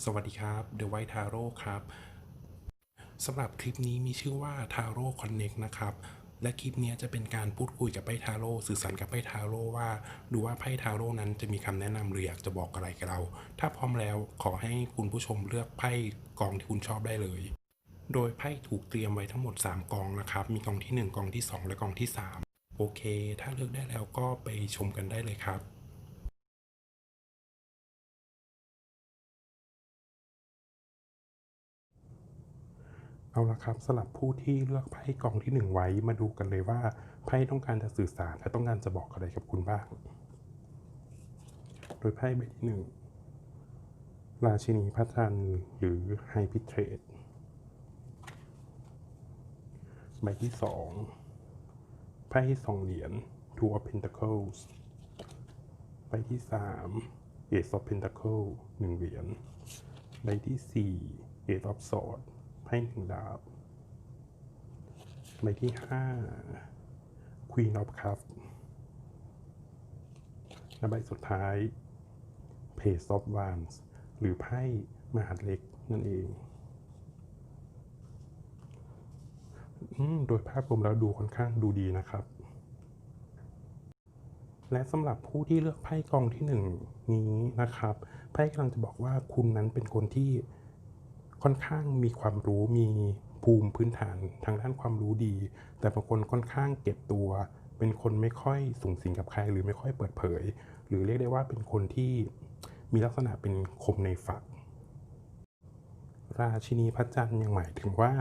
สวัสดีครับ The White Tarot ครับสำหรับคลิปนี้มีชื่อว่า Tarot Connect นะครับ และคลิปนี้จะเป็นการพูดคุยกับไพ่ทาโร่สื่อสารกับไพ่ทาโร่ว่า ดูว่าไพ่ทาโร่นั้นจะมีคำแนะนำหรืออยากจะบอกอะไรกับเรา ถ้าพร้อมแล้วขอให้คุณผู้ชมเลือกไพ่กองที่คุณชอบได้เลย โดยไพ่ถูกเตรียมไว้ทั้งหมด 3 กองนะครับ มีกองที่ 1 กองที่ 2 และกองที่ 3 โอเค ถ้าเลือกได้แล้วก็ไปชมกันได้เลยครับ เอาละครับสำหรับผู้ที่เลือกไพ่กองที่หนึ่งไว้มาดูกันเลยว่าไพ่ต้องการจะสื่อสารและต้องการจะบอกอะไรกับคุณบ้าง โดยไพ่ใบที่หนึ่งราชินีพระจันหรือไฮพิเทรดใบที่สองไพ่สองเหรียญ Two of Pentacles ใบที่สาม Ace of Pentacles หนึ่งเหรียญ ใบที่ 4 Ace of Swords ไพ่หนึ่งดาบใบที่ห้า Queen of Cups และใบสุดท้าย Page of Wands หรือไพ่มหาเล็กนั่นเอง โดยภาพรวมแล้วดูค่อนข้างดูดีนะครับ และสำหรับผู้ที่เลือกไพ่กองที่หนึ่งนี้นะครับ ไพ่กำลังจะบอกว่าคุณนั้นเป็นคนที่ ค่อนข้างมีความรู้มีภูมิพื้นฐานทางด้านความรู้ดี แต่บางคนค่อนข้างเก็บตัว เป็นคนไม่ค่อยสูงสิงกับใคร หรือไม่ค่อยเปิดเผย หรือเรียกได้ว่าเป็นคนที่มีลักษณะเป็นคมในฝัก ราชินีพระจันทร์ยังหมายถึงว่า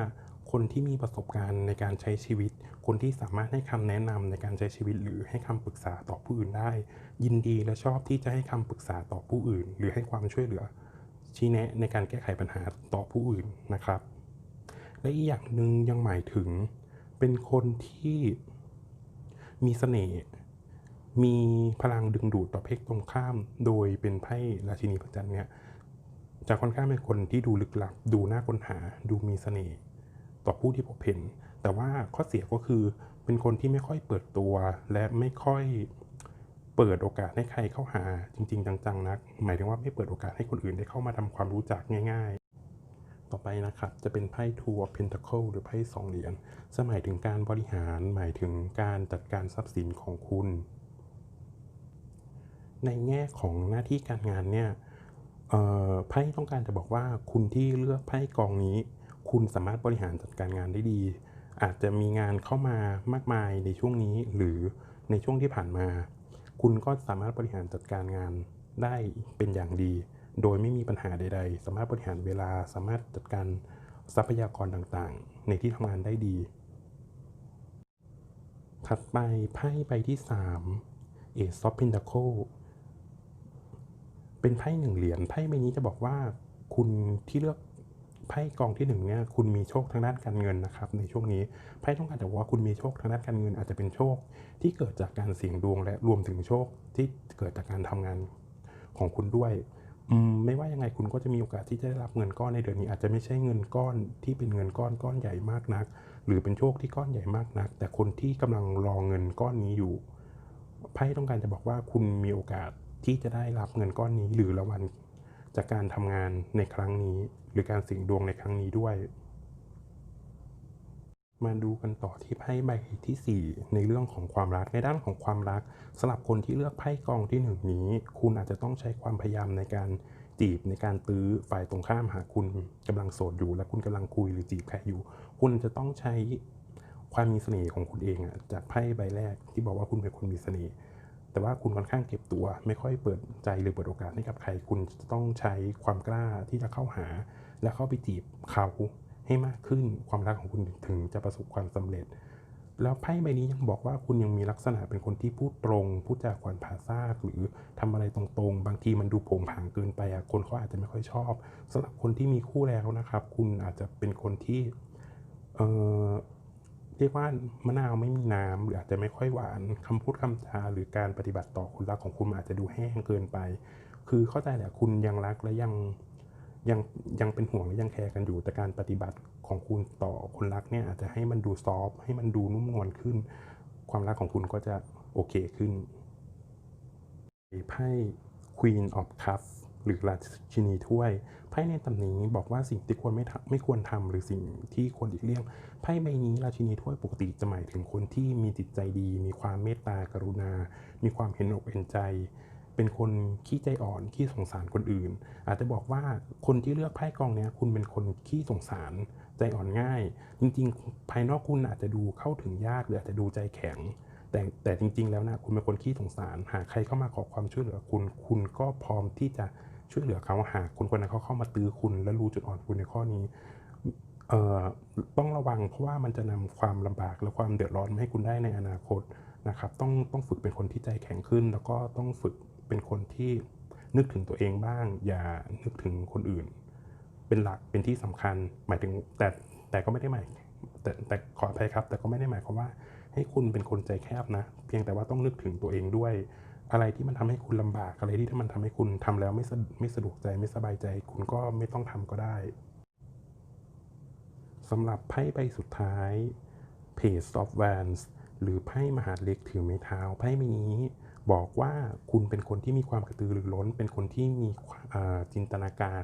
คนที่มีประสบการณ์ในการใช้ชีวิต คนที่สามารถให้คำแนะนำในการใช้ชีวิต หรือให้คำปรึกษาต่อผู้อื่นได้ ยินดีและชอบที่จะให้คำปรึกษาต่อผู้อื่น หรือให้ความช่วยเหลือ ชี้แนะในการแก้ไขปัญหาต่อผู้อื่นนะครับ และอีกอย่างหนึ่งยังหมายถึงเป็นคนที่มีเสน่ห์มีพลังดึงดูดต่อเพศตรงข้าม โดยเป็นไพ่ราชินีพระจันทร์เนี่ยจะค่อนข้างเป็นคนที่ดูลึกลับ ดูน่าค้นหา ดูมีเสน่ห์ต่อผู้ที่พบเห็น แต่ว่าข้อเสียก็คือเป็นคนที่ไม่ค่อยเปิดตัวและไม่ค่อย เปิดโอกาสให้ใครเข้าหาจริง ๆ จังๆนัก หมายถึงว่าไม่เปิดโอกาสให้คนอื่นได้เข้ามาทำความรู้จักง่าย ๆ ต่อไปนะครับจะเป็นไพ่ Two of Pentacle หรือไพ่สองเหรียญจะหมายถึงการบริหารหมายถึงการจัดการทรัพย์สินของคุณ ในแง่ของหน้าที่การงานเนี่ยไพ่ต้องการจะบอกว่าคุณที่เลือกไพ่กองนี้ คุณสามารถบริหารจัดการงานได้ดี อาจจะมีงานเข้ามามากมายในช่วงนี้หรือในช่วงที่ผ่านมา คุณก็สามารถบริหารจัดการงานได้เป็นอย่างดี โดยไม่มีปัญหาใด ๆ สามารถบริหารเวลา สามารถจัดการทรัพยากรต่างๆ ในที่ทำงานได้ดี ถัดไปไพ่ใบที่ 3 Ace of Pentacles เป็นไพ่หนึ่งเหรียญไพ่ใบนี้จะบอกว่าคุณที่เลือก ไพ่กองที่หนึ่งเนี่ยคุณมีโชคทางด้านการเงินนะครับในช่วงนี้ไพ่ต้องการจะบอกว่าคุณมีโชคทางด้านการเงินอาจจะเป็นโชค ที่เกิดจากการเสี่ยงดวงและรวมถึงโชคที่เกิดจากการทำงานของคุณด้วยมไม่ว่ายังไงคุณก็จะมีโอกาสที่จะได้รับเงินก้อนในเดือนนี้อาจจะไม่ใช่เงินก้อนที่เป็นเงินก้อนก้อนใหญ่มากนัก หรือเป็นโชคที่ก้อนใหญ่มากนัก แต่คนที่กำลังรอเงินก้อนนี้อยู่ไพ่ต้องการจะบอกว่าคุณมีโอกาสที่จะได้รับเงินก้อนนี้หรือรางวัล จากการทำงานในครั้งนี้ หรือการเสี่ยงดวงในครั้งนี้ด้วย มาดูกันต่อที่ไพ่ใบที่ 4 ในเรื่องของความรักในด้านของความรักสำหรับคนที่เลือกไพ่กองที่หนึ่งนี้ คุณอาจจะต้องใช้ความพยายามในการจีบในการตื้อฝ่ายตรงข้ามหากคุณกำลังโสดอยู่ และคุณกำลังคุยหรือจีบใครอยู่ คุณจะต้องใช้ความมีเสน่ห์ของคุณเองอะจากไพ่ใบแรกที่บอกว่าคุณเป็นคนมีเสน่ห์ แต่ว่าคุณค่อนข้างเก็บตัว ไม่ค่อยเปิดใจหรือเปิดโอกาสให้กับใคร คุณจะต้องใช้ความกล้าที่จะเข้าหา และเข้าไปจีบเขาให้มากขึ้นความรักของคุณถึงจะประสบความสำเร็จ แล้วไพ่ใบนี้ยังบอกว่าคุณยังมีลักษณะเป็นคนที่พูดตรง พูดจาขวัญผาซาก หรือทำอะไรตรงๆ บางทีมันดูโผงผางเกินไปอะคนเขาอาจจะไม่ค่อยชอบสำหรับคนที่มีคู่แล้วนะครับ คุณอาจจะเป็นคนที่เออ เรียกว่ามะนาวไม่มีน้ำหรืออาจจะไม่ค่อยหวานคำพูดคำจาหรือการปฏิบัติต่อคนรักของคุณอาจจะดูแห้งเกินไป คือเข้าใจแหละคุณยังรักและยังยังยังเป็นห่วงและยังแคร์กันอยู่ แต่การปฏิบัติของคุณต่อคนรักเนี่ยอาจจะให้มันดูซอฟให้มันดูนุ่มนวลขึ้น ความรักของคุณก็จะโอเคขึ้นไพ่ Queen of Cups หรือราชินีถ้วย ไพ่ในตำนี้บอกว่าสิ่งที่ควรไม่ทำไม่ควรทำหรือสิ่งที่ควรหลีกเลี่ยง ไพ่ใบนี้ราชินีถ้วยปกติจะหมายถึงคนที่มีจิตใจดี มีความเมตตากรุณา มีความเห็นอกเห็นใจ เป็นคนขี้ใจอ่อนขี้สงสารคนอื่น อาจจะบอกว่าคนที่เลือกไพ่กองนี้คุณเป็นคนขี้สงสารใจอ่อนง่าย จริงๆ ภายนอกคุณอาจจะดูเข้าถึงยากหรืออาจจะดูใจแข็งแต่แต่จริง ๆ แล้วนะคุณเป็นคนขี้สงสาร หากใครเข้ามาขอความช่วยเหลือคุณ คุณก็พร้อมที่จะ ช่วยเหลือเขาหากคนคนนั้นเขาเข้ามาตื้อคุณ และรู้จุดอ่อนคุณในข้อนี้ต้องระวังเพราะว่ามันจะนำความลำบากและความเดือดร้อนมาให้คุณได้ในอนาคตนะครับต้องต้องฝึกเป็นคนที่ใจแข็งขึ้น แล้วก็ต้องฝึกเป็นคนที่นึกถึงตัวเองบ้าง อย่านึกถึงคนอื่น เป็นหลักเป็นที่สำคัญ หมายถึงแต่แต่ก็ไม่ได้หมายแต่แต่ขออภัยครับ แต่ก็ไม่ได้หมายความว่าให้คุณเป็นคนใจแคบนะ เพียงแต่ว่าต้องนึกถึงตัวเองด้วย อะไรที่มันทำให้คุณลำบากอะไรที่มันทำให้คุณทำแล้วไม่สะไม่สะดวกใจไม่สบายใจ คุณก็ไม่ต้องทำก็ได้สำหรับไพ่ใบสุดท้าย Page of Wands หรือไพ่มหาเล็กถือไม้เท้าไพ่ใบนี้บอกว่าคุณเป็นคนที่มีความกระตือรือร้น เป็นคนที่มีจินตนาการ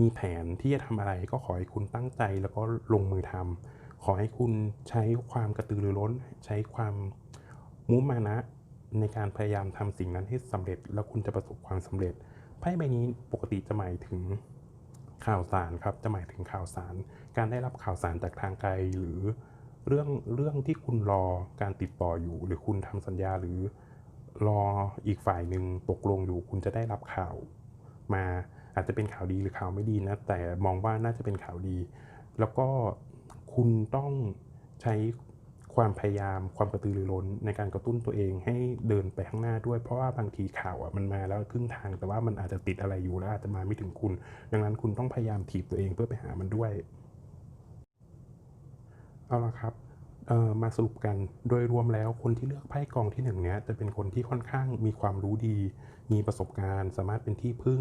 มีแผนที่จะทำอะไรก็ขอให้คุณตั้งใจแล้วก็ลงมือทำขอให้คุณใช้ความกระตือรือร้น ใช้ความมุมานะ ในการพยายามทำสิ่งนั้นให้สำเร็จ แล้วคุณจะประสบความสำเร็จไพ่ใบนี้ปกติจะหมายถึงข่าวสารครับจะหมายถึงข่าวสาร การได้รับข่าวสารจากทางไกลหรือเรื่องเรื่องที่คุณรอการติดต่ออยู่ หรือคุณทำสัญญาหรือรออีกฝ่ายหนึ่งตกลงอยู่ คุณจะได้รับข่าว มาอาจจะเป็นข่าวดีหรือข่าวไม่ดีนะแต่มองว่าน่าจะเป็นข่าวดี แล้วก็คุณต้องใช้ ความพยายามความกระตือรือร้นในการกระตุ้นตัวเองให้เดินไปข้างหน้าด้วย เพราะว่าบางทีข่าวอะมันมาแล้วครึ่งทาง แต่ว่ามันอาจจะติดอะไรอยู่แล้วอาจจะมาไม่ถึงคุณ ดังนั้นคุณต้องพยายามถีบตัวเองเพื่อไปหามันด้วย เอาละครับมาสรุปกันโดยรวมแล้วคนที่เลือกไพ่กองที่หนึ่งเนี้ยจะเป็นคนที่ค่อนข้างมีความรู้ดี มีประสบการณ์ สามารถเป็นที่พึ่ง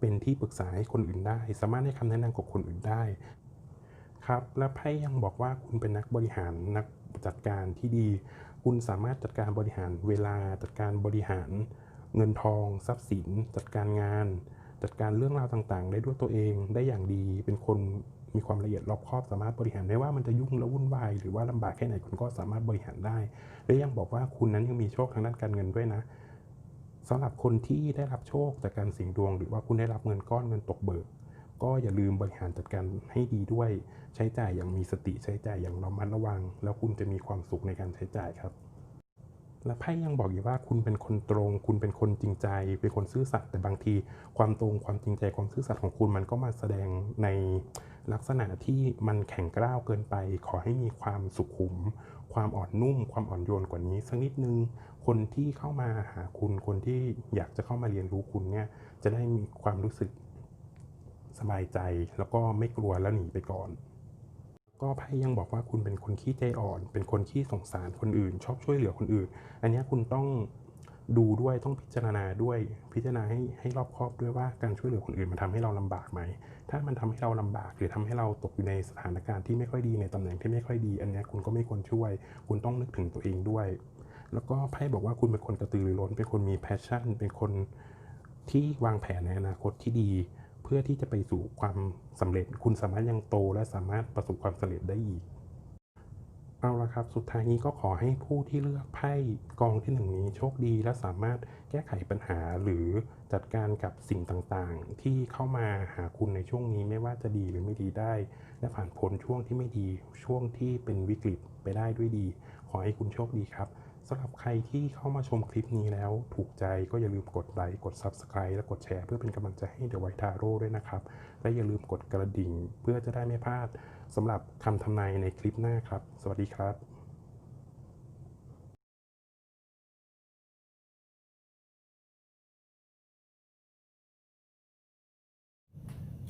เป็นที่ปรึกษาให้คนอื่นได้ สามารถให้คำแนะนำกับคนอื่นได้ครับและไพ่ยังบอกว่าคุณเป็นนักบริหารนัก จัดการที่ดี คุณสามารถจัดการบริหารเวลา จัดการบริหาร เงินทอง ทรัพย์สิน จัดการงาน จัดการเรื่องราวต่างๆ ได้ด้วยตัวเองได้อย่างดี เป็นคนมีความละเอียดรอบคอบสามารถบริหารไม่ว่ามันจะยุ่งและวุ่นวายหรือว่าลำบากแค่ไหนคุณก็สามารถบริหารได้ และยังบอกว่าคุณนั้นยังมีโชคทางด้านการเงินด้วยนะสำหรับคนที่ได้รับโชคจากการเสี่ยงดวง หรือว่าคุณได้รับเงินก้อนเงินตกเบิก ก็อย่าลืมบริหารจัดการให้ดีด้วย ใช้จ่ายอย่างมีสติใช้จ่ายอย่างระมัดระวัง แล้วคุณจะมีความสุขในการใช้จ่ายครับ และไพ่ยังบอกอยู่ว่าคุณเป็นคนตรง คุณเป็นคนจริงใจ เป็นคนซื่อสัตย์แต่บางที ความตรงความจริงใจความซื่อสัตย์ของคุณมันก็มาแสดงในลักษณะที่มันแข็งกร้าวเกินไป ขอให้มีความสุขุม ความอ่อนนุ่ม ความอ่อนโยนกว่านี้สักนิดนึง คนที่เข้ามาหาคุณ คนที่อยากจะเข้ามาเรียนรู้คุณเนี่ย จะได้มีความรู้สึก สบายใจแล้วก็ไม่กลัวแล้วหนีไปก่อน ก็ไพ่ยังบอกว่าคุณเป็นคนขี้ใจอ่อน เป็นคนขี้สงสารคนอื่น ชอบช่วยเหลือคนอื่น อันนี้คุณต้องดูด้วยต้องพิจารณาด้วยพิจารณาให้ให้รอบคอบด้วยว่าการช่วยเหลือคนอื่นมันทำให้เราลำบากไหม ถ้ามันทำให้เราลำบากหรือทำให้เราตกอยู่ในสถานการณ์ที่ไม่ค่อยดีในตำแหน่งที่ไม่ค่อยดี อันนี้คุณก็ไม่ควรช่วย คุณต้องนึกถึงตัวเองด้วย แล้วก็ไพ่บอกว่าคุณเป็นคนกระตือรือร้นเป็นคนมีแพชชั่น เป็นคนที่วางแผนในอนาคตที่ดี พื่อที่จะไปสู่ความสำเร็จ คุณสามารถยังโตและสามารถประสบความสำเร็จได้อีก เอาละครับ สุดท้ายนี้ก็ขอให้ผู้ที่เลือกไพ่กองที่หนึ่งนี้โชคดี และสามารถแก้ไขปัญหาหรือจัดการกับสิ่งต่างๆ ที่เข้ามาหาคุณในช่วงนี้ไม่ว่าจะดีหรือไม่ดีได้ และผ่านพ้นช่วงที่ไม่ดีช่วงที่เป็นวิกฤตไปได้ด้วยดี ขอให้คุณโชคดีครับ สำหรับใครที่เข้ามาชมคลิปนี้แล้วถูกใจก็อย่าลืมกดไลค์กด Subscribe และกดแชร์เพื่อเป็นกำลังใจให้เดอะไวทาโร่ด้วยนะครับ และอย่าลืมกดกระดิ่งเพื่อจะได้ไม่พลาดสำหรับคำทำนายในคลิปหน้าครับ สวัสดีครับ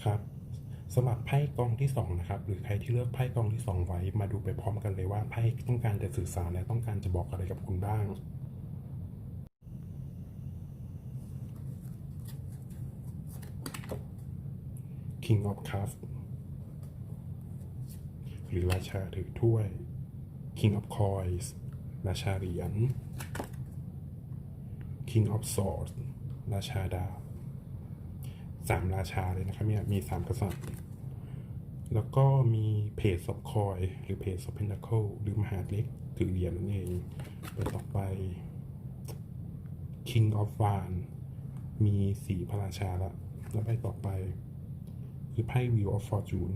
ครับำหรับไพ่กองที่สองนะครับหรือใครที่เลือกไพ่กองที่สองไว้มาดูไปพร้อมกันเลยว่าไพ่ต้องการจะสื่อสารและต้องการจะบอกอะไรกับคุณบ้าง King of Cups หรือราชาถือถ้วย King of Coins ราชาเหรียญ King of Swords ราชาดาบสามราชาเลยนะครับเนี่ยมีสามกษัตริย์ แล้วก็มีเพจซอฟคอย หรือเพจซอฟเพน a เคิลหรือมหาเล็กถือเหรียญนั่นเองไปต่อไป King of w a n มีสีพระราชาละ แล้วไปต่อไป คือไพ่ Wheel of Fortune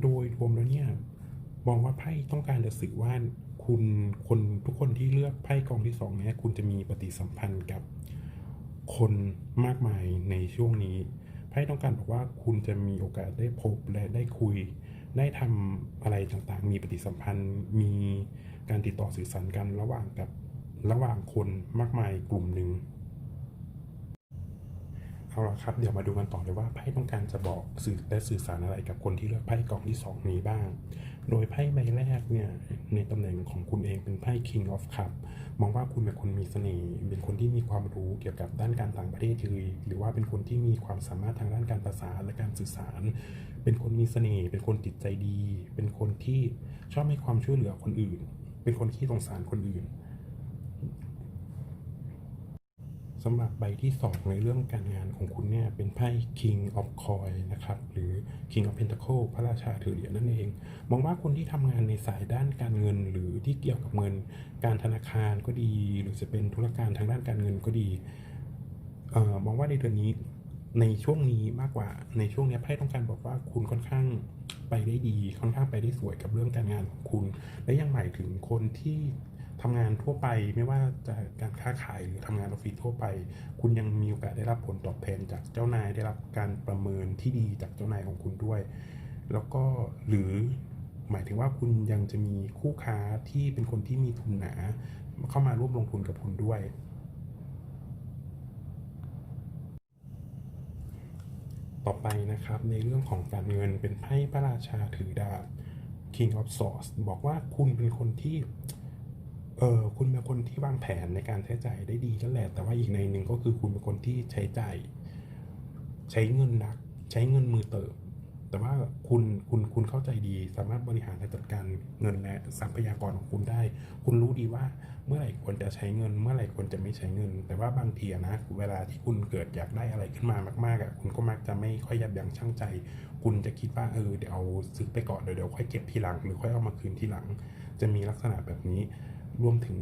โดยรวมแล้วเนี่ย มองว่าไพ่ต้องการจะสื่อว่าคุณคนทุกคนที่เลือกไพ่กองที่สองเนี่ยคุณจะมีปฏิสัมพันธ์กับ คนมากมายในช่วงนี้ไพ่ต้องการบอกว่าคุณจะมีโอกาสได้พบและได้คุย ได้ทำอะไรต่างๆ มีปฏิสัมพันธ์ มีการติดต่อสื่อสารกันระหว่างกับระหว่างคนมากมายกลุ่มหนึ่ง เอาละครับ เดี๋ยวมาดูกันต่อเลยว่าไพ่ต้องการจะบอกสื่อและสื่อสารอะไรกับคนที่เลือกไพ่กองที่ 2 นี้บ้าง โดยไพ่ใบแรกเนี่ยในตำแหน่งของคุณเองเป็นไพ่ King of Cup มองว่าคุณเป็นคนมีเสน่ห์เป็นคนที่มีความรู้เกี่ยวกับด้านการต่างประเทศเลยหรือว่าเป็นคนที่มีความสามารถทางด้านการภาษาและการสื่อสาร เป็นคนมีเสน่ห์เป็นคนจิตใจดี เป็นคนที่ชอบให้ความช่วยเหลือคนอื่น เป็นคนที่สงสารคนอื่น สำหรับใบที่2ในเรื่องการงานของคุณเนี่ยเป็นไพ่ King of Coin นะครับหรือ King of Pentacle พระราชาถือเหรียญนั่นเอง มองว่าคนที่ทำงานในสายด้านการเงิน หรือที่เกี่ยวกับเงิน การธนาคารก็ดี หรือจะเป็นธุรการทางด้านการเงินก็ดีเอ่อมองว่าในเดือนนี้ในช่วงนี้มากกว่าในช่วงนี้ไพ่ต้องการบอกว่าคุณค่อนข้างไปได้ดีค่อนข้างไปได้สวยกับเรื่องการงานของคุณ และยังหมายถึงคนที่ ทำงานทั่วไปไม่ว่าจะการค้าขายหรือทำงานออฟฟิศทั่วไป คุณยังมีโอกาสได้รับผลตอบแทนจากเจ้านายได้รับการประเมินที่ดีจากเจ้านายของคุณด้วย แล้วก็หรือหมายถึงว่าคุณยังจะมีคู่ค้าที่เป็นคนที่มีทุนหนาเข้ามาร่วมลงทุนกับคุณด้วย ต่อไปนะครับในเรื่องของการเงินเป็นไพ่พระราชาถือดาบ King of Swords บอกว่าคุณเป็นคนที่ เออคุณเป็นคนที่วางแผนในการใช้จ่ายได้ดีนั่นแหละ แต่ว่าอีกในหนึ่งก็คือคุณเป็นคนที่ใช้จ่ายใช้เงินหนัก ใช้เงินมือเติบ แต่ว่าคุณคุณคุณเข้าใจดี สามารถบริหารและจัดการเงินและทรัพยากรของคุณได้ คุณรู้ดีว่าเมื่อไหร่ควรจะใช้เงิน เมื่อไหร่ควรจะไม่ใช้เงิน แต่ว่าบางทีนะเวลาที่คุณเกิดอยากได้อะไรขึ้นมามากๆอะคุณก็มักจะไม่ค่อยยับยั้งชั่งใจ คุณจะคิดว่าเออเดี๋ยวเอาซื้อไปก่อนเดี๋ยวเดี๋ยวค่อยเก็บทีหลัง หรือค่อยเอามาคืนทีหลัง จะมีลักษณะแบบนี้ รวมถึง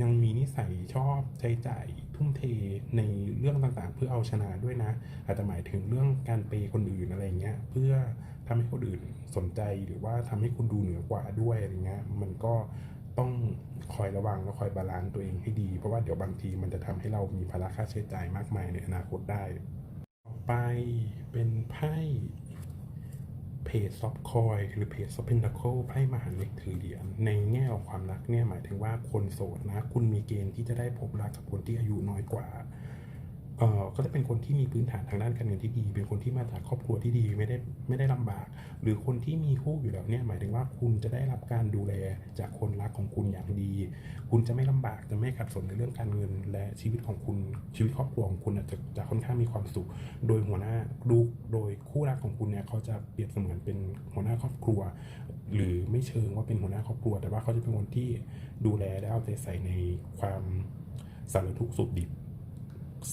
ยังมีนิสัยชอบใช้จ่ายทุ่มเทในเรื่องต่างๆ เพื่อเอาชนะด้วยนะ อาจจะหมายถึงเรื่องการเปคนอื่นอะไรเงี้ยเพื่อทำให้คนอื่นสนใจหรือว่าทำให้คุณดูเหนือกว่าด้วยอะไรเงี้ยมันก็ต้องคอยระวังและคอยบาลานซ์ตัวเองให้ดี เพราะว่าเดี๋ยวบางทีมันจะทำให้เรามีภาระค่าใช้จ่ายมากมายในอนาคตได้ ต่อไปเป็นไพ่ เพจซอฟคอยหรือเพจซับเพนดัคเคิลไพ่มหาเล็กถือเหรียญในแง่ของความรักเนี่ยหมายถึงว่าคนโสดนะ คุณมีเกณฑ์ที่จะได้พบรักกับคนที่อายุน้อยกว่า ก็จะเป็นคนที่มีพื้นฐานทางด้านการเงินที่ดี เป็นคนที่มาจากครอบครัวที่ดีไม่ได้ไม่ได้ลำบาก หรือคนที่มีคู่อยู่แล้วเนี่ยหมายถึงว่าคุณจะได้รับการดูแลจากคนรักของคุณอย่างดี คุณจะไม่ลำบากจะไม่ขัดสนในเรื่องการเงิน และชีวิตของคุณชีวิตครอบครัวของคุณจจะจะค่อนข้างมีความสุข โดยหัวหน้าดูโดยคู่รักของคุณเนี่ยเขาจะเปรียบเสมือนเป็นหัวหน้าครอบครัว หรือไม่เชิงว่าเป็นหัวหน้าครอบครัว แต่ว่าเขาจะเป็นคนที่ดูแลและเอาใจใส่ในความสารทุกข์สุขดิบ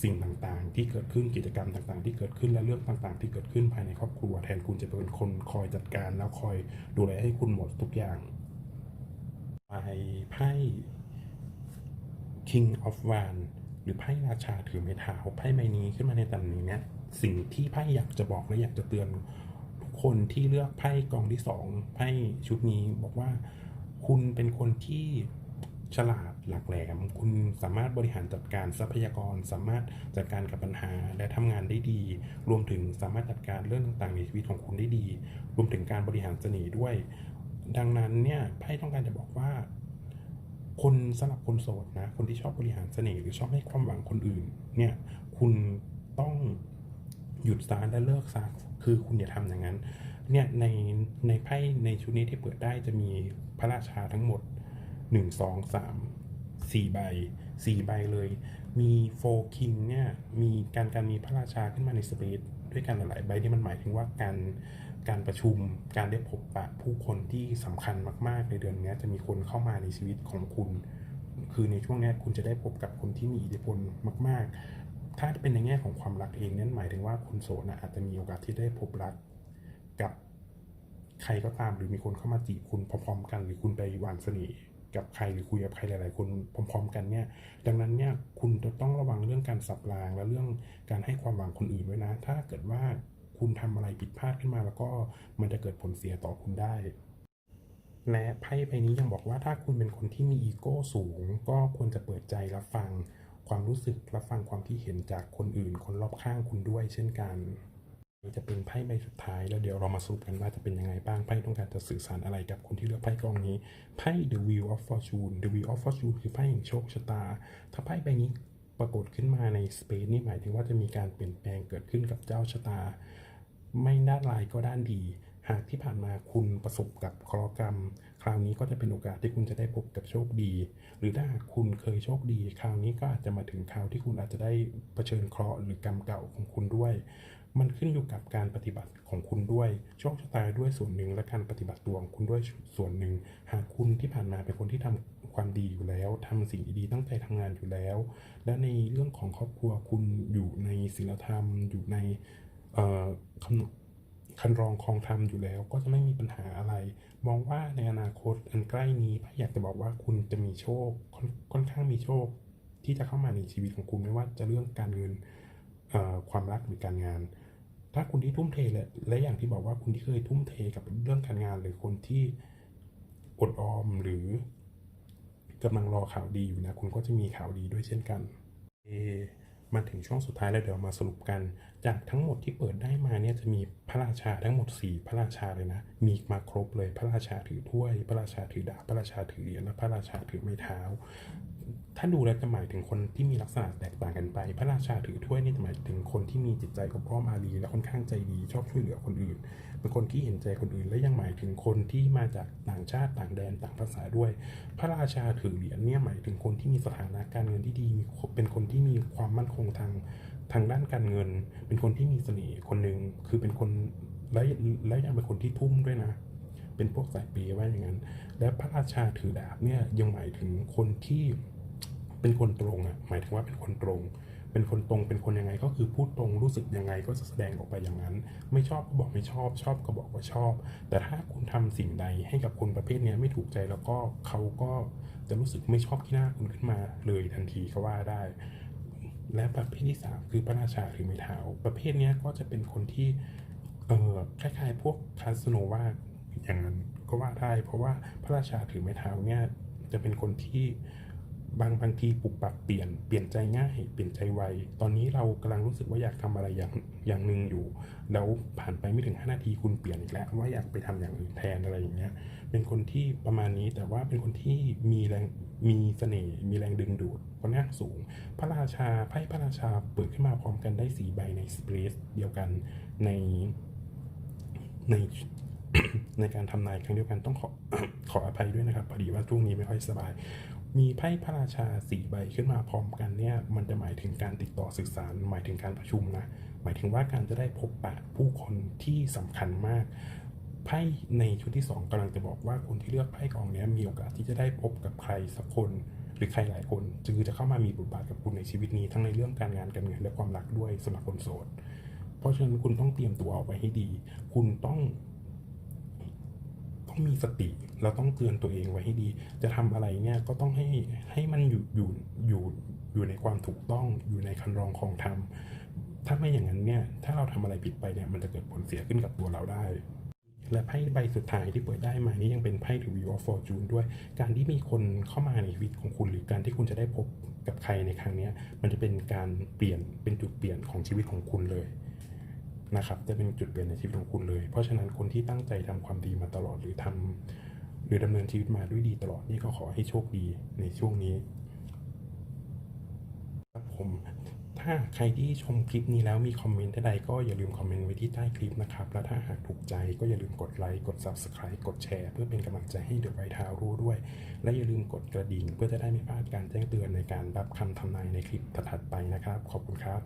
สิ่งต่างๆ ที่เกิดขึ้นกิจกรรมต่างๆ ที่เกิดขึ้นและเรื่องต่างๆ ที่เกิดขึ้นภายในครอบครัว แทนคุณจะเป็นคนคอยจัดการแล้วคอยดูแลให้คุณหมดทุกอย่างไปไพ่ King of w a n หรือไพ่ราชาถือไม้เท้าไพ่ใบนี้ขึ้นมาในตำแหน่งเนี้ยสิ่งที่ไพ่อยากจะบอกและอยากจะเตือนทุกคนที่เลือกไพ่กองที่สองไพ่ชุดนี้บอกว่าคุณเป็นคนที่ฉลาด หลักแหลมคุณสามารถบริหารจัดการทรัพยากร สามารถจัดการกับปัญหาและทำงานได้ดี รวมถึงสามารถจัดการเรื่องต่างๆในชีวิตของคุณได้ดี รวมถึงการบริหารเสน่ห์ด้วย ดังนั้นเนี่ยไพ่ต้องการจะบอกว่า คนสำหรับคนโสดนะคนที่ชอบบริหารเสน่ห์หรือชอบให้ความหวังคนอื่นเนี่ยคุณต้องหยุดซะและเลิกซะคือคุณอย่าทำอย่างนั้นเนี่ยในในไพ่ในชุดนี้ที่เปิดได้จะมีพระราชาทั้งหมด 1 2 3 4 ใบ 4 ใบเลย มีโฟคิงเนี่ยมีการการมีพระราชาขึ้นมาในสเปซด้วยกันหลายๆใบที่มันหมายถึงว่าการการประชุมการได้พบปะผู้คนที่สำคัญมากๆในเดือนนี้จะมีคนเข้ามาในชีวิตของคุณ คือในช่วงนี้คุณจะได้พบกับคนที่มีอิทธิพลมาก ๆ ถ้าเป็นในแง่ของความรักเองนั่นหมายถึงว่าคนโสดนะอาจจะมีโอกาสที่ได้พบรักกับใครก็ตามหรือมีคนเข้ามาจีบคุณพร้อมๆกัน หรือคุณไปหวานเสน่ห์ กับใครหรือคุยกับใครหลาย ๆ คนพร้อม ๆ กันเนี่ย ดังนั้นเนี่ยคุณจะต้องระวังเรื่องการสับราง และเรื่องการให้ความหวังคนอื่นไว้นะ ถ้าเกิดว่าคุณทำอะไรผิดพลาดขึ้นมา แล้วก็มันจะเกิดผลเสียต่อคุณได้ และไพ่ใบนี้ยังบอกว่าถ้าคุณเป็นคนที่มีอีโก้สูง ก็ควรจะเปิดใจรับฟังความรู้สึกรับฟังความคิดเห็นจากคนอื่น คนรอบข้างคุณด้วยเช่นกัน จะเป็นไพ่ใบสุดท้ายแล้วเดี๋ยวเรามาสรุปกันว่าจะเป็นยังไงบ้างไพ่ต้องการจะสื่อสารอะไรกับคนที่เลือกไพ่กองนี้ไพ่ The Wheel of Fortune The Wheel of Fortune คือไพ่แห่งโชคชะตา ถ้าไพ่ใบนี้ปรากฏขึ้นมาในสเปซนี่หมายถึงว่าจะมีการเปลี่ยนแปลงเกิดขึ้นกับเจ้าชะตา ไม่ด้านร้ายก็ด้านดี หากที่ผ่านมาคุณประสบกับเคราะห์กรรม คราวนี้ก็จะเป็นโอกาสที่คุณจะได้พบกับโชคดี หรือถ้าคุณเคยโชคดี คราวนี้ก็อาจจะมาถึงคราวที่คุณอาจจะได้เผชิญเคราะห์หรือกรรมเก่าของคุณด้วย มันขึ้นอยู่กับการปฏิบัติของคุณด้วยโชคชะตาด้วยส่วนหนึ่งและการปฏิบัติตัวของคุณด้วยส่วนหนึ่ง หากคุณที่ผ่านมาเป็นคนที่ทำความดีอยู่แล้วทำสิ่งดีๆตั้งใจทำงานอยู่แล้ว และในเรื่องของครอบครัวคุณอยู่ในศีลธรรม อยู่ในคำคันรองคองธรรมอยู่แล้ว ก็จะไม่มีปัญหาอะไร มองว่าในอนาคตอันใกล้นี้พอยากจะบอกว่าคุณจะมีโชคค่อนค่อนข้างมีโชค ที่จะเข้ามาในชีวิตของคุณไม่ว่าจะเรื่องการเงินความรักหรือการงาน ถ้าคุณที่ทุ่มเทและและอย่างที่บอกว่าคุณที่เคยทุ่มเทกับเรื่องการงานหรือคนที่อดออมหรือกำลังรอข่าวดีอยู่นะ คุณก็จะมีข่าวดีด้วยเช่นกันเอมาถึงช่วงสุดท้ายแล้วเดี๋ยวมาสรุปกัน จากทั้งหมดที่เปิดได้มาเนี่ยจะมีพระราชาทั้งหมด 4 พระราชาเลยนะ มีมาครบเลยพระราชาถือถ้วย พระราชาถือดาบพระราชาถือเหรียญและพระราชาถือไม้เท้า ถ้าดูแล้วจะหมายถึงคนที่มีลักษณะแตกต่างกันไป พระราชาถือถ้วยนี่จะหมายถึงคนที่มีจิตใจอบอ้อมอารีและค่อนข้างใจดีชอบช่วยเหลือคนอื่น เป็นคนที่เห็นใจคนอื่น และยังหมายถึงคนที่มาจากต่างชาติต่างแดนต่างภาษาด้วย พระราชาถือเหรียญเนี่ยหมายถึงคนที่มีสถานะการเงินที่ดีมีเป็นคนที่มีความมั่นคงทางทางด้านการเงิน เป็นคนที่มีเสน่ห์คนหนึ่งคือเป็นคนและและยังเป็นคนที่ทุ่มด้วยนะเป็นพวกสายเปย์ว่าอย่างนั้น และพระราชาถือดาบเนี่ยยังหมายถึงคนที่ เป็นคนตรงอะหมายถึงว่าเป็นคนตรง เป็นคนตรงเป็นคนยังไงก็คือพูดตรงรู้สึกยังไงก็จะแสดงออกไปอย่างนั้น ไม่ชอบก็บอกไม่ชอบชอบก็บอกว่าชอบ แต่ถ้าคุณทำสิ่งใดให้กับคนประเภทนี้ไม่ถูกใจแล้วก็เขาก็จะรู้สึกไม่ชอบที่หน้าคุณขึ้นมาเลยทันทีก็ว่าได้ และประเภทที่ 3 คือพระราชาถือไม้เท้าประเภทนี้ก็จะเป็นคนที่เออคล้ายๆพวกคาสโนวาอย่างนั้นก็ว่าได้เพราะว่าพระราชาถือไม้เท้าเนี่ยจะเป็นคนที่ บางบางทีปุบปับเปลี่ยนเปลี่ยนใจง่ายเปลี่ยนใจไวตอนนี้เรากำลังรู้สึกว่าอยากทำอะไรอย่างอย่างหนึ่งอยู่ แล้วผ่านไปไม่ถึง 5 นาทีคุณเปลี่ยนอีกแล้วว่าอยากไปทำอย่างอื่นแทนอะไรอย่างเงี้ยเป็นคนที่ประมาณนี้แต่ว่าเป็นคนที่มีแรงมีเสน่ห์มีแรงดึงดูดค่อนข้างสูง พระราชาไพ่พระราชาเปิดขึ้นมาพร้อมกันได้สีใบในสเปรสเดียวกันในในในการทำนายครั้งเดียวกันต้องขอขออภัยด้วยนะครับพอดีว่าช่วงนี้ไม่ค่อยสบาย มีไพ่พระราชาสี่ใบขึ้นมาพร้อมกันเนี่ยมันจะหมายถึงการติดต่อสื่อสาร หมายถึงการประชุมนะหมายถึงว่าการจะได้พบปะผู้คนที่สำคัญมากไพ่ในชุดที่ 2กำลังจะบอกว่าคนที่เลือกไพ่กองนี้มีโอกาสที่จะได้พบกับใครสักคน หรือใครหลายคนจึงจะเข้ามามีบทบาทกับคุณในชีวิตนี้ทั้งในเรื่องการงานการเงินและความรักด้วยสำหรับคนโสด เพราะฉะนั้นคุณต้องเตรียมตัวเอาไว้ให้ดี คุณต้อง ต้องมีสติ เราต้องเตือนตัวเองไว้ให้ดี จะทำอะไรเนี่ยก็ต้องให้ให้มันอยู่อยู่อยู่อยู่ในความถูกต้องอยู่ในคันรองของธรรมถ้าไม่อย่างนั้นเนี่ยถ้าเราทำอะไรผิดไปเนี่ยมันจะเกิดผลเสียขึ้นกับตัวเราได้ และไพ่ใบสุดท้ายที่เปิดได้มานี่ยังเป็นไพ่ The Wheel of Fortune ด้วย การที่มีคนเข้ามาในชีวิตของคุณหรือการที่คุณจะได้พบกับใครในครั้งนี้มันจะเป็นการเปลี่ยนเป็นจุดเปลี่ยนของชีวิตของคุณเลย นะครับจะเป็นจุดเปลี่ยนในชีวิตของคุณเลย เพราะฉะนั้นคนที่ตั้งใจทำความดีมาตลอดหรือทำหรือดำเนินชีวิตมาด้วยดีตลอดนี่ก็ขอให้โชคดีในช่วงนี้ครับผมถ้าใครที่ชมคลิปนี้แล้วมีคอมเมนต์ใดๆก็อย่าลืมคอมเมนต์ไว้ที่ใต้คลิปนะครับ แล้วถ้าหากถูกใจก็อย่าลืมกดไลค์กด Subscribe กดแชร์เพื่อเป็นกำลังใจให้เดอะไวท์ทาวรู้ด้วย และอย่าลืมกดกระดิ่งเพื่อจะได้ไม่พลาดการแจ้งเตือนในการรับคำทำนายในคลิปถัดๆไปนะครับ ขอบคุณครับ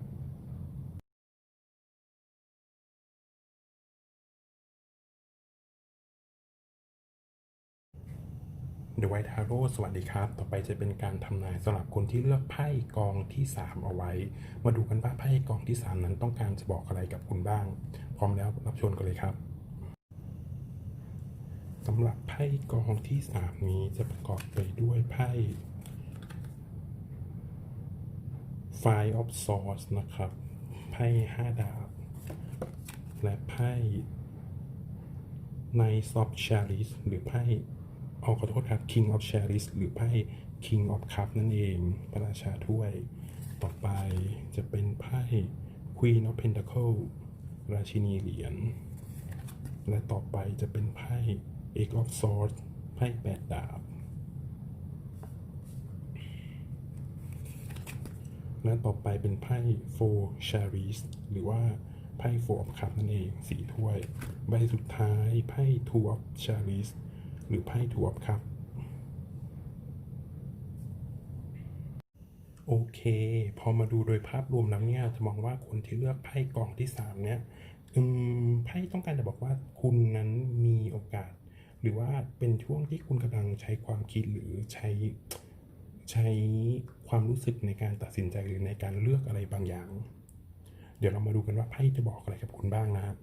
The White Tarot สวัสดีครับ ต่อไปจะเป็นการทำนายสำหรับคนที่เลือกไพ่กองที่ 3 เอาไว้ มาดูกันว่าไพ่กองที่ 3 นั้นต้องการจะบอกอะไรกับคุณบ้าง พร้อมแล้วรับชมกันเลยครับสำหรับไพ่กองที่ 3 นี้จะประกอบไปด้วยไพ่ Five of Swords นะครับ ไพ่5ดาบ และไพ่ Knight of Chalice หรือไพ่ เอาขอโทษครับ King of Chalice หรือไพ่ King of Cup นั่นเอง พระราชาถ้วย ต่อไปจะเป็นไพ่ Queen of Pentacle ราชินีเหรียญ และต่อไปจะเป็นไพ่ Eight of Swords ไพ่แปดดาบ และต่อไปเป็นไพ่ Four Cherries หรือว่าไพ่ Four of Cups นั่นเองสี่ถ้วย ใบสุดท้ายไพ่ Two of Cherries หรือไพ่ Two of Cups โอเค พอมาดูโดยภาพรวมแล้วเนี่ยจะมองว่าคนที่เลือกไพ่กองที่3เนี่ยอืมไพ่ต้องการจะบอกว่าคุณนั้นมีโอกาส หรือว่าเป็นช่วงที่คุณกำลังใช้ความคิดหรือใช้ใช้ความรู้สึกในการตัดสินใจหรือในการเลือกอะไรบางอย่าง เดี๋ยวเรามาดูกันว่าไพ่จะบอกอะไรกับคุณบ้างนะครับ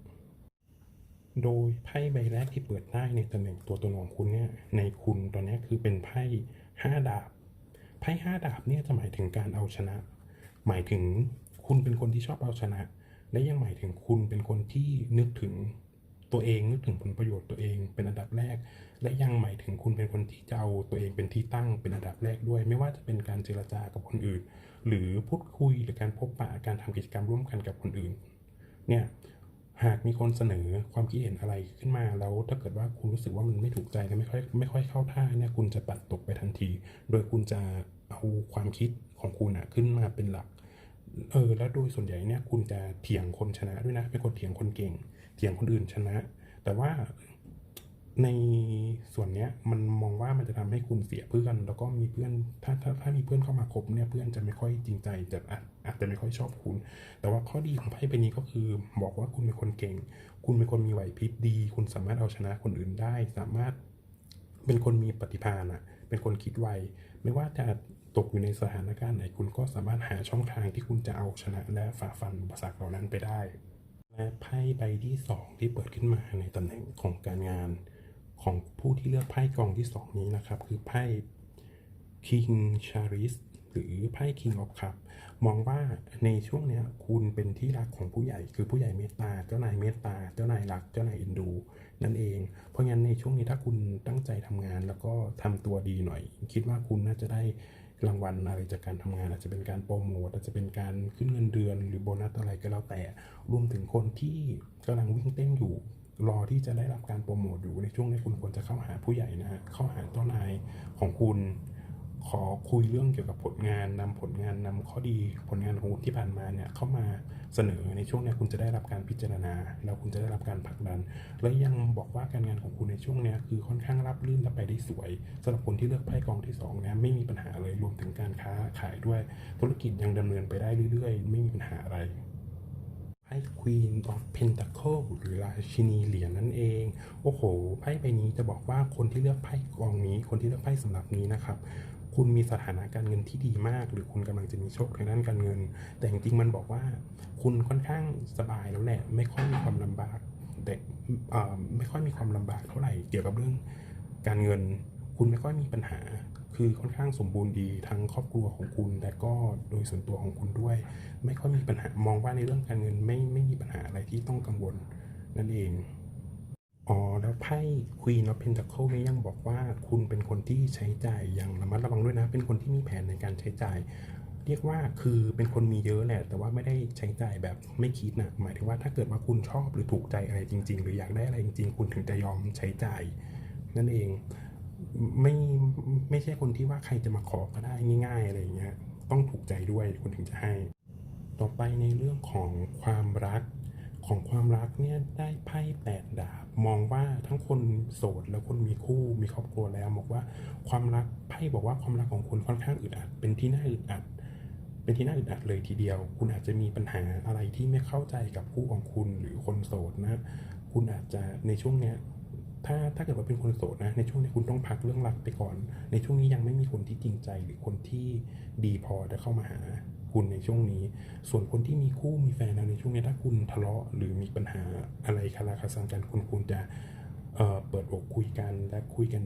โดยไพ่ใบแรกที่เปิดได้ในตำแหน่งตัวตนของคุณเนี่ยในคุณตอนนี้คือเป็นไพ่ห้าดาบ ไพ่ห้าดาบเนี่ยจะหมายถึงการเอาชนะ หมายถึงคุณเป็นคนที่ชอบเอาชนะ และยังหมายถึงคุณเป็นคนที่นึกถึงตัวเองนึกถึงผลประโยชน์ตัวเองเป็นอันดับแรก และยังหมายถึงคุณเป็นคนที่จะเอาตัวเองเป็นที่ตั้งเป็นอันดับแรกด้วย ไม่ว่าจะเป็นการเจรจากับคนอื่น หรือพูดคุยหรือการพบปะการทำกิจกรรมร่วมกันกับคนอื่น เนี่ย หากมีคนเสนอความคิดเห็นอะไรขึ้นมาแล้วถ้าเกิดว่าคุณรู้สึกว่ามันไม่ถูกใจและไม่ค่อยไม่ค่อยเข้าท่าเนี่ยคุณจะปัดตกไปทันที โดยคุณจะเอาความคิดของคุณอะขึ้นมาเป็นหลักเออแล้วโดยส่วนใหญ่เนี่ยคุณจะเถียงคนชนะด้วยนะเป็นคนเถียงคนเก่ง เถียงคนอื่นชนะ แต่ว่าในส่วนเนี้ยมันมองว่ามันจะทำให้คุณเสียเพื่อน แล้วก็มีเพื่อนถ้าถ้าถ้ามีเพื่อนเข้ามาคบเนี่ยเพื่อนจะไม่ค่อยจริงใจจะอาจ อาจจะไม่ค่อยชอบคุณ แต่ว่าข้อดีของไพ่ใบนี้ก็คือ บอกว่าคุณเป็นคนเก่ง คุณเป็นคนมีไหวพริบดี คุณสามารถเอาชนะคนอื่นได้ สามารถเป็นคนมีปฏิภาณอะเป็นคนคิดไว ไม่ว่าจะตกอยู่ในสถานการณ์ไหนคุณก็สามารถหาช่องทางที่คุณจะเอาชนะและฝ่าฟันอุปสรรคเหล่านั้นไปได้ และไพ่ใบที่ 2 ที่เปิดขึ้นมาในตำแหน่งของการงานของผู้ที่เลือกไพ่กองที่ 2 นี้นะครับ คือไพ่ King Charis หรือไพ่ King of Cup มองว่าในช่วงเนี้ยคุณเป็นที่รักของผู้ใหญ่คือผู้ใหญ่เมตตา เจ้านายเมตตา เจ้านายรัก เจ้านายเอ็นดู นั่นเอง เพราะงั้นในช่วงนี้ถ้าคุณตั้งใจทำงานแล้วก็ทำตัวดีหน่อย คิดว่าคุณน่าจะได้รางวัลอะไรจากการทำงานอาจจะเป็นการโปรโมทอาจจะเป็นการขึ้นเงินเดือนหรือโบนัสอะไรก็แล้วแต่รวมถึงคนที่กำลังวิ่งเต้นอยู่รอที่จะได้รับการโปรโมทอยู่ในช่วงนี้คุณควรจะเข้าหาผู้ใหญ่นะฮะเข้าหาเจ้านายของคุณ ขอคุยเรื่องเกี่ยวกับผลงานนำผลงานนำข้อดีผลงานของคุณที่ผ่านมาเนี่ยเข้ามาเสนอในช่วงนี้คุณจะได้รับการพิจารณา แล้วคุณจะได้รับการผลักดัน และยังบอกว่าการงานของคุณในช่วงนี้คือค่อนข้างรับรื่นและไปได้สวยสำหรับคนที่เลือกไพ่กองที่สองเนี่ยไม่มีปัญหาเลยรวมถึงการค้าขายด้วย ธุรกิจยังดำเนินไปได้เรื่อยๆ ไม่มีปัญหาอะไรไพ่ Queen of Pentacle หรือราชินีเหรียญนั่นเอง โอ้โห ไพ่ใบนี้จะบอกว่าคนที่เลือกไพ่กองนี้ คนที่เลือกไพ่สำหรับนี้นะครับ คุณมีสถานะการเงินที่ดีมาก หรือคุณกำลังจะมีโชคทางด้านการเงิน แต่จริงๆมันบอกว่า คุณค่อนข้างสบายแล้วแหละ ไม่ค่อยมีความลำบาก แต่ไม่ค่อยมีความลำบากเท่าไหร่เกี่ยวกับเรื่องการเงิน คุณไม่ค่อยมีปัญหา คือค่อนข้างสมบูรณ์ดีทั้งครอบครัวของคุณแต่ก็โดยส่วนตัวของคุณด้วย ไม่ค่อยมีปัญหามองว่าในเรื่องการเงินไม่ไม่มีปัญหาอะไรที่ต้องกังวลนั่นเอง อ๋อแล้วไพ่ Queen of Pentacle นี่ยังบอกว่าคุณเป็นคนที่ใช้จ่ายอย่างระมัดระวังด้วยนะ เป็นคนที่มีแผนในการใช้จ่าย เรียกว่าคือเป็นคนมีเยอะแหละ แต่ว่าไม่ได้ใช้จ่ายแบบไม่คิดนะหมายถึงว่าถ้าเกิดว่าคุณชอบหรือถูกใจอะไรจริง ๆ หรืออยากได้อะไรจริง ๆ คุณถึงจะยอมใช้จ่าย นั่นเองไม่ไม่ใช่คนที่ว่าใครจะมาขอก็ได้ง่าย ๆ อะไรอย่างเงี้ยต้องถูกใจด้วยคุณถึงจะให้ ต่อไปในเรื่องของความรัก ของความรักเนี่ยได้ไพ่แปดดาบ มองว่าทั้งคนโสดแล้วคนมีคู่มีครอบครัวแล้วบอกว่าความรักไพ่บอกว่าความรักของคุณค่อนข้างอึดอัด เป็นที่น่าอึดอัด เป็นที่น่าอึดอัดเลยทีเดียว คุณอาจจะมีปัญหาอะไรที่ไม่เข้าใจกับคู่ของคุณหรือคนโสดนะคุณอาจจะในช่วงเนี้ยถ้าถ้าเกิดว่าเป็นคนโสดนะในช่วงนี้คุณต้องพักเรื่องรักไปก่อน ในช่วงนี้ยังไม่มีคนที่จริงใจหรือคนที่ดีพอจะเข้ามาหา คุณในช่วงนี้ ส่วนคนที่มีคู่มีแฟนแล้วในช่วงนี้ถ้าคุณทะเลาะหรือมีปัญหาอะไรคาราคาซังกันคุณควรจะเเปิดอกคุยกันและคุยกัน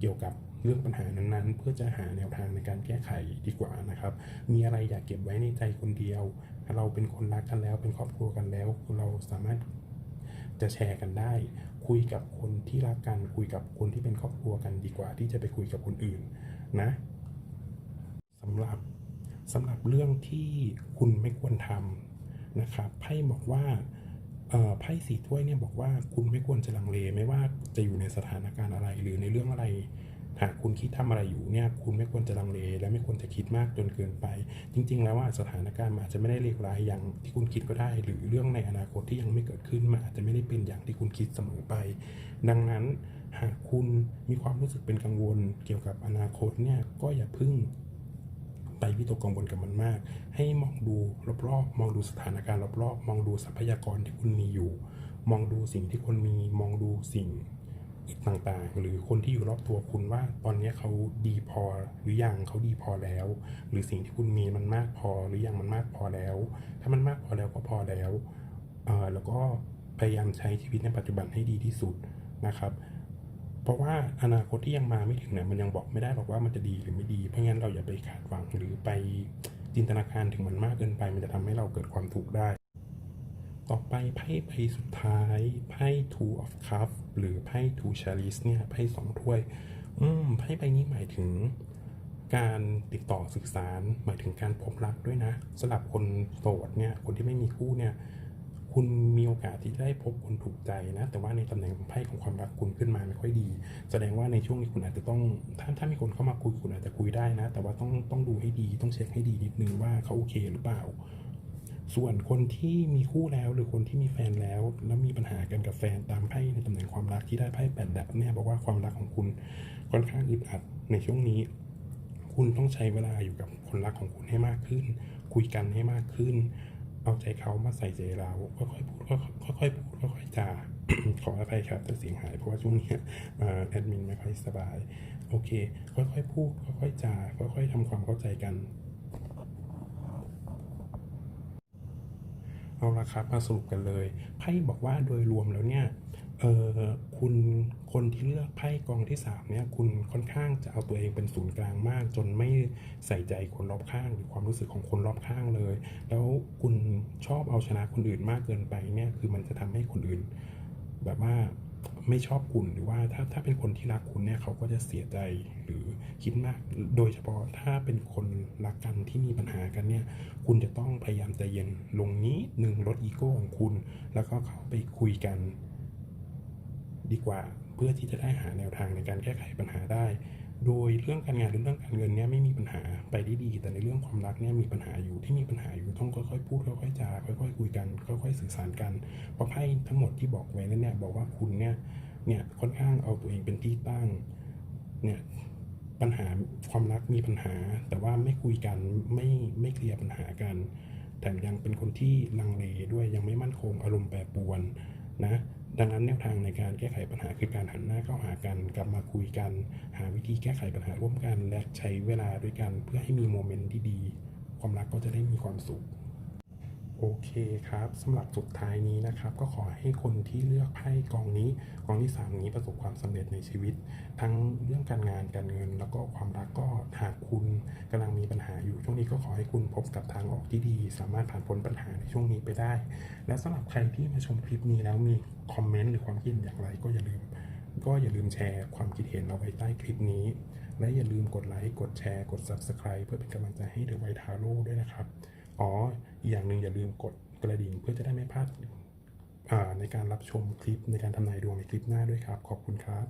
เกี่ยวกับเรื่องปัญหานั้นๆ เพื่อจะหาแนวทางในการแก้ไขดีกว่านะครับ มีอะไรอย่าเก็บไว้ในใจคนเดียว เราเป็นคนรักกันแล้วเป็นครอบครัวกันแล้ว เราสามารถจะแชร์กันได้ คุยกับคนที่รักกัน คุยกับคนที่เป็นครอบครัวกันดีกว่า ที่จะไปคุยกับคนอื่นนะสำหรับ สำหรับเรื่องที่คุณไม่ควรทำนะครับไพ่บอกว่าไพ่สีถ้วยเนี่ยบอกว่าคุณไม่ควรจะลังเลไม่ว่าจะอยู่ในสถานการณ์อะไรหรือในเรื่องอะไร หากคุณคิดทำอะไรอยู่เนี่ยคุณไม่ควรจะลังเล และไม่ควรจะคิดมากจนเกินไป จริง ๆ แล้วว่าสถานการณ์อาจจะไม่ได้เลวร้ายอย่างที่คุณคิดก็ได้ หรือเรื่องในอนาคตที่ยังไม่เกิดขึ้นมันอาจจะไม่ได้เป็นอย่างที่คุณคิดเสมอไป ดังนั้นหากคุณมีความรู้สึกเป็นกังวลเกี่ยวกับอนาคตเนี่ยก็อย่าพึ่ง ไปวิตกกังวลกับมันมาก ให้มองดูรอบๆ มองดูสถานการณ์รอบๆ มองดูทรัพยากรที่คุณมีอยู่ มองดูสิ่งที่คุณมี มองดูสิ่งต่างๆ หรือคนที่อยู่รอบตัวคุณว่า ตอนนี้เขาดีพอหรือยังเขาดีพอแล้ว หรือสิ่งที่คุณมีมันมากพอหรือยังมันมากพอแล้ว ถ้ามันมากพอแล้วก็พอแล้วเอ่อแล้วก็พยายามใช้ชีวิตในปัจจุบันให้ดีที่สุดนะครับ เพราะว่าอนาคตที่ยังมาไม่ถึงเนี่ยมันยังบอกไม่ได้หรอกว่ามันจะดีหรือไม่ดี เพราะงั้นเราอย่าไปคาดหวังหรือไปจินตนาการถึงมันมากเกินไป มันจะทำให้เราเกิดความทุกข์ได้ ต่อไปไพ่ใบสุดท้ายไพ่ two of cups หรือไพ่ two chalice เนี่ยไพ่สองถ้วย อืมไพ่ใบนี้หมายถึงการติดต่อสื่อสารหมายถึงการพบรักด้วยนะสำหรับคนโสดเนี่ยคนที่ไม่มีคู่เนี่ย คุณมีโอกาสที่จะได้พบคนถูกใจนะ แต่ว่าในตำแหน่งของไพ่ของความรักคุณขึ้นมาไม่ค่อยดี แสดงว่าในช่วงนี้คุณอาจจะต้องถ้าถ้ามีคนเข้ามาคุยคุณอาจจะคุยได้นะ แต่ว่าต้องต้องดูให้ดีต้องเช็คให้ดีนิดนึงว่าเขาโอเคหรือเปล่า ส่วนคนที่มีคู่แล้วหรือคนที่มีแฟนแล้ว แล้วมีปัญหากันกับแฟนตามไพ่ในตำแหน่งความรักที่ได้ไพ่แปดดาบเนี่ยบอกว่าความรักของคุณค่อนข้างอึดอัดในช่วงนี้ คุณต้องใช้เวลาอยู่กับคนรักของคุณให้มากขึ้น คุยกันให้มากขึ้น เอาใจเขามาใส่ใจเราค่อยๆพูดค่อยๆพูดค่อยๆจาขออภัยครับถ้าเสียงหายเพราะว่าช่วงนี้แอดมินไม่ค่อยสบาย โอเค ค่อยๆพูดค่อยๆจาค่อยๆทำความเข้าใจกันเอาละครับมาสรุปกันเลยไพ่บอกว่าโดยรวมแล้วเนี่ย เออคุณคนที่เลือกไพ่กองที่สามเนี่ยคุณค่อนข้างจะเอาตัวเองเป็นศูนย์กลางมาก จนไม่ใส่ใจคนรอบข้าง หรือความรู้สึกของคนรอบข้างเลย แล้วคุณชอบเอาชนะคนอื่นมากเกินไปเนี่ยคือมันจะทำให้คนอื่น แบบว่าไม่ชอบคุณหรือว่าถ้าถ้าเป็นคนที่รักคุณเนี่ยเขาก็จะเสียใจหรือคิดมาก โดยเฉพาะถ้าเป็นคนรักกันที่มีปัญหากันเนี่ยคุณจะต้องพยายามใจเย็นลงนี้หนึ่งลดอีโก้ของคุณ แล้วก็เข้าไปคุยกัน ดีกว่า เพื่อที่จะได้หาแนวทางในการแก้ไขปัญหาได้ โดยเรื่องการงานหรือเรื่องการเงินเนี่ยไม่มีปัญหาไปได้ดี แต่ในเรื่องความรักเนี่ยมีปัญหาอยู่ที่มีปัญหาอยู่ต้องค่อยๆพูดค่อยๆจาค่อยๆคุยกัน ค่อยๆสื่อสารกันเพราะไพ่ทั้งหมดที่บอกไว้นั่นเนี่ยบอกว่าคุณเนี่ยเนี่ยค่อนข้างเอาตัวเองเป็นที่ตั้งเนี่ยปัญหาความรักมีปัญหา แต่ว่าไม่คุยกันไม่ไม่เคลียร์ปัญหากันแถมยังเป็นคนที่ลังเลด้วยยังไม่มั่นคงอารมณ์แปรปรวนนะ ดังนั้นแนวทางในการแก้ไขปัญหาคือการหันหน้าเข้าหากัน กลับมาคุยกัน หาวิธีแก้ไขปัญหาร่วมกัน และใช้เวลาด้วยกันเพื่อให้มีโมเมนต์ที่ดี ความรักก็จะได้มีความสุข โอเคครับสำหรับสุดท้ายนี้นะครับ ก็ขอให้คนที่เลือกไพ่กองนี้กองที่สามนี้ประสบความสำเร็จในชีวิต ทั้งเรื่องการงานการเงิน แล้วก็ความรักก็หากคุณกำลังมีปัญหาอยู่ช่วงนี้ก็ขอให้คุณพบกับทางออกที่ดี สามารถผ่านพ้นปัญหาในช่วงนี้ไปได้ และสำหรับใครที่มาชมคลิปนี้แล้วมีคอมเมนต์หรือความคิดเห็นอย่างไรก็อย่าลืม ก็อย่าลืมแชร์ความคิดเห็นเอาไว้ใต้คลิปนี้ และอย่าลืมกดไลค์กดแชร์กด Subscribe เพื่อเป็นกำลังใจให้เดอะไวทาโร่ด้วยนะครับ อ๋ออีกอย่างหนึ่งอย่าลืมกดกระดิ่งเพื่อจะได้ไม่พลาดในการรับชมคลิปในการทำนายดวงในคลิปหน้าด้วยครับ ขอบคุณครับ